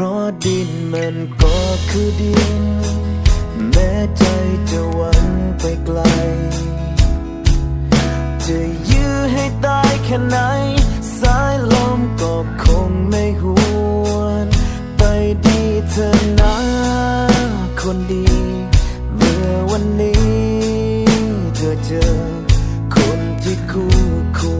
ราะดินมันก็คือดิน แม้ใจจะวังไปไกล จะยื้อให้ตายแค่ไหน สายลมก็คงไม่หวนไปดีเธอนะคนดี เมื่อวันนี้เธอเจอคนที่คู่ควร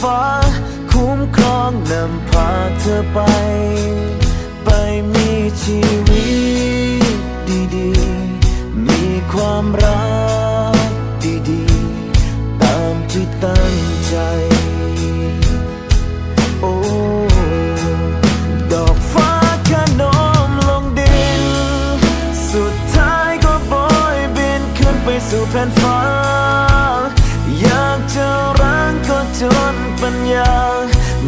ฟ้า คุ้มครองนำพาเธอไป ไปมีชีวิตดีๆ มีความรักดีๆ ตามที่ตั้งใจ โอ้ดอกฟ้าแค่โน้มลงดิน สุดท้ายก็โบยบินขึ้นไปสู่แผ่นฟ้าันยั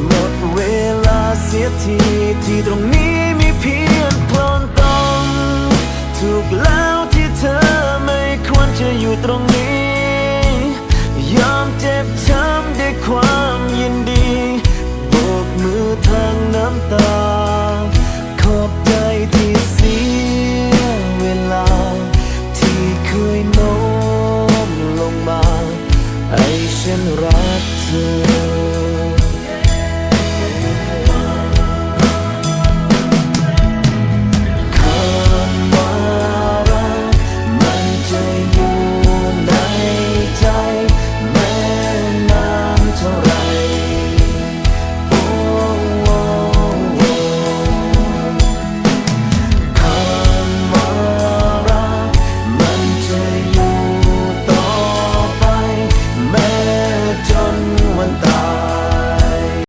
หมดเวลาเสียทีที่ตรงนี้มีเพียงพลนต้องถูกแล้วที่เธอไม่ควรจะอยู่ตรงนี้ ยอมเจ็บช้ำด้วยความยินดีโบกมือทางน้ำตา ขอบใจที่เสียเวลา ที่เคยโน้มลงมา ไอ้ฉันรักเธอ